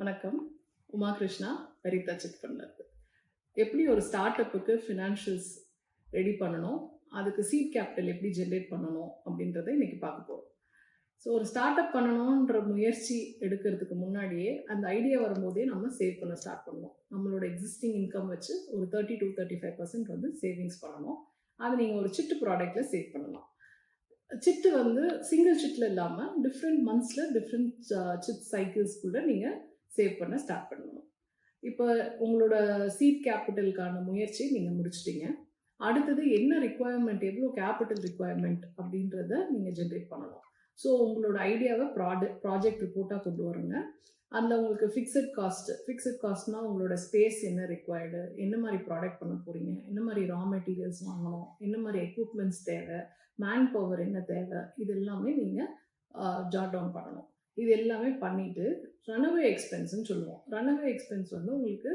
வணக்கம். உமா கிருஷ்ணா வரிதா சிட் பண்ணது எப்படி ஒரு ஸ்டார்ட் அப்புக்கு ஃபினான்ஷியல்ஸ் ரெடி பண்ணணும்? அதுக்கு சீட் கேபிட்டல் எப்படி ஜென்ரேட் பண்ணணும்? அப்படின்றத இன்னைக்கு பார்க்க போகிறோம் ஸோ ஒரு ஸ்டார்ட் அப் பண்ணணுன்ற முயற்சி எடுக்கிறதுக்கு முன்னாடியே அந்த ஐடியா வரும்போதே நம்ம சேவ் பண்ண ஸ்டார்ட் பண்ணுவோம். நம்மளோட எக்ஸிஸ்டிங் இன்கம் வச்சு ஒரு thirty two thirty five percent வந்து சேவிங்ஸ் பண்ணணும். அது நீங்கள் ஒரு சிட்டு ப்ராடக்ட்டில் சேவ் பண்ணலாம். சிட்டு வந்து சிங்கிள் சிட்டில் இல்லாமல் டிஃப்ரெண்ட் மந்த்ஸில் டிஃப்ரெண்ட் சிட் சைக்கிள்ஸ்குள்ளே நீங்கள் சேவ் பண்ண ஸ்டார்ட் பண்ணணும். இப்போ உங்களோட சீட் கேபிட்டலுக்கான முயற்சி நீங்கள் முடிச்சிட்டீங்க. அடுத்தது என்ன ரிக்குவயர்மெண்ட் எவ்வளோ கேபிட்டல் ரிக்குவயர்மெண்ட் அப்படின்றத நீங்கள் ஜென்ரேட் பண்ணணும். ஸோ உங்களோட ஐடியாவை ப்ராடக்ட் ப்ராஜெக்ட் ரிப்போர்ட்டாக கொண்டு வருங்க. அதில் உங்களுக்கு ஃபிக்ஸட் காஸ்ட் ஃபிக்ஸட் காஸ்ட்னா உங்களோட ஸ்பேஸ் என்ன ரிக்வயர்டு என்ன மாதிரி ப்ராடக்ட் பண்ண போகிறீங்க என்ன மாதிரி ரா மெட்டீரியல்ஸ் வாங்கணும் என்ன மாதிரி எக்யூப்மெண்ட்ஸ் தேவை மேன் பவர் என்ன தேவை இது எல்லாமே நீங்கள் ஜாட் டவுன் பண்ணணும். இது எல்லாமே பண்ணிவிட்டு ரனவே எக்ஸ்பென்ஸ்னு சொல்லுவோம். ரனவே எக்ஸ்பென்ஸ் வந்து உங்களுக்கு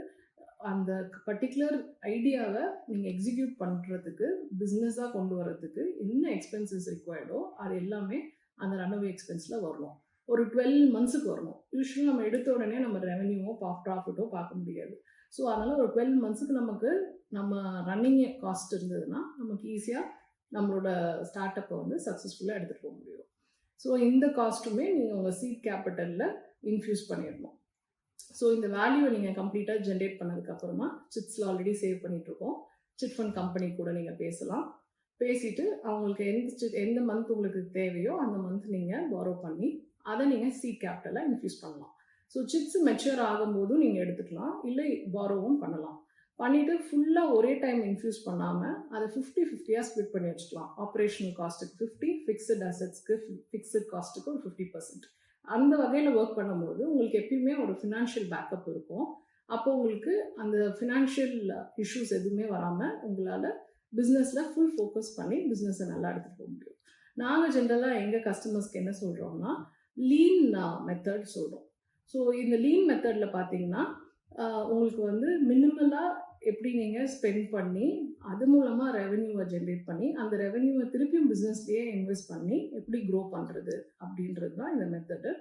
அந்த பர்டிகுலர் ஐடியாவை நீங்கள் எக்ஸிக்யூட் பண்ணுறதுக்கு பிஸ்னஸாக கொண்டு வர்றதுக்கு என்ன எக்ஸ்பென்சஸ் ரிக்வயர்டோ அது எல்லாமே அந்த ரனவே எக்ஸ்பென்ஸில் வரணும். ஒரு டுவெல் மந்த்ஸுக்கு வரணும். யூஸ்வலாக நம்ம எடுத்த உடனே நம்ம ரெவன்யூவோ பா ப்ராஃபிட்டோ பார்க்க முடியாது. ஸோ அதனால் ஒரு டுவெல் மந்த்ஸுக்கு நமக்கு நம்ம ரன்னிங் காஸ்ட் இருந்ததுன்னா நமக்கு ஈஸியாக நம்மளோட ஸ்டார்ட் அப்பை வந்து சக்ஸஸ்ஃபுல்லாக எடுத்துகிட்டு போக முடியும். ஸோ இந்த காஸ்ட்டுமே நீங்கள் உங்கள் சீட் கேபிட்டலில் இன்ஃப்யூஸ் பண்ணிடணும். ஸோ இந்த வேல்யூவை நீங்கள் கம்ப்ளீட்டாக ஜென்ரேட் பண்ணதுக்கப்புறமா சிட்ஸில் ஆல்ரெடி சேவ் பண்ணிகிட்ருக்கோம் சிட் ஃபண்ட் கம்பெனி கூட நீங்கள் பேசலாம். பேசிட்டு அவங்களுக்கு எந்த சி- எந்த மந்த் உங்களுக்கு தேவையோ அந்த மந்த் நீங்கள் பாரோ பண்ணி அதை நீங்கள் சீட் கேபிட்டலாக இன்ஃப்யூஸ் பண்ணலாம். ஸோ சிட்ஸ் மெச்சூர் ஆகும்போதும் நீங்கள் எடுத்துக்கலாம். இல்லை பாரோவும் பண்ணலாம். பண்ணிவிட்டு ஃபுல்லாக ஒரே டைம் இன்ஃப்யூஸ் பண்ணாமல் அதை ஃபிஃப்டி ஃபிஃப்டியாக ஸ்பிட் பண்ணி வச்சுக்கலாம். ஆப்ரேஷனல் காஸ்ட்டுக்கு ஃபிஃப்டி ஃபிக்ஸட் அசட்ஸ்க்கு ஃபிக்ஸட் காஸ்ட்டுக்கு ஒரு ஃபிஃப்டி பர்சன்ட் அந்த வகையில் ஒர்க் பண்ணும்போது உங்களுக்கு எப்பயுமே ஒரு ஃபினான்ஷியல் பேக்கப் இருக்கும். அப்போ உங்களுக்கு அந்த ஃபினான்ஷியல் இஷ்யூஸ் எதுவுமே வராமல் உங்களால் பிஸ்னஸில் ஃபுல் ஃபோக்கஸ் பண்ணி பிஸ்னஸை நல்லா எடுத்துகிட்டு போக முடியும். நாங்கள் ஜென்ரலாக எங்கள் கஸ்டமர்ஸ்க்கு என்ன சொல்கிறோம்னா லீன் மெத்தட் சொல்கிறோம் ஸோ இந்த லீன் மெத்தடில் பார்த்தீங்கன்னா உங்களுக்கு வந்து மினிமலாக எப்படி நீங்கள் ஸ்பெண்ட் பண்ணி அது மூலமாக ரெவென்யூவை ஜென்ரேட் பண்ணி அந்த ரெவென்யூவை திருப்பியும் பிஸ்னஸ்லேயே இன்வெஸ்ட் பண்ணி எப்படி க்ரோ பண்ணுறது அப்படின்றது தான் இந்த மெத்தடு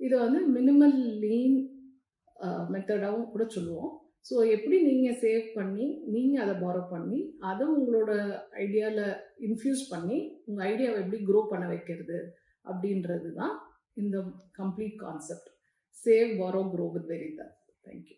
இதை வந்து மினிமல் லீன் மெத்தடாகவும் கூட சொல்லுவோம். ஸோ எப்படி நீங்கள் சேவ் பண்ணி நீங்கள் அதை பாரோ பண்ணி அதை உங்களோட ஐடியாவில் இன்ஃப்யூஸ் பண்ணி உங்கள் ஐடியாவை எப்படி க்ரோ பண்ண வைக்கிறது அப்படின்றது தான் இந்த complete concept save borrow grow with Veritha thank you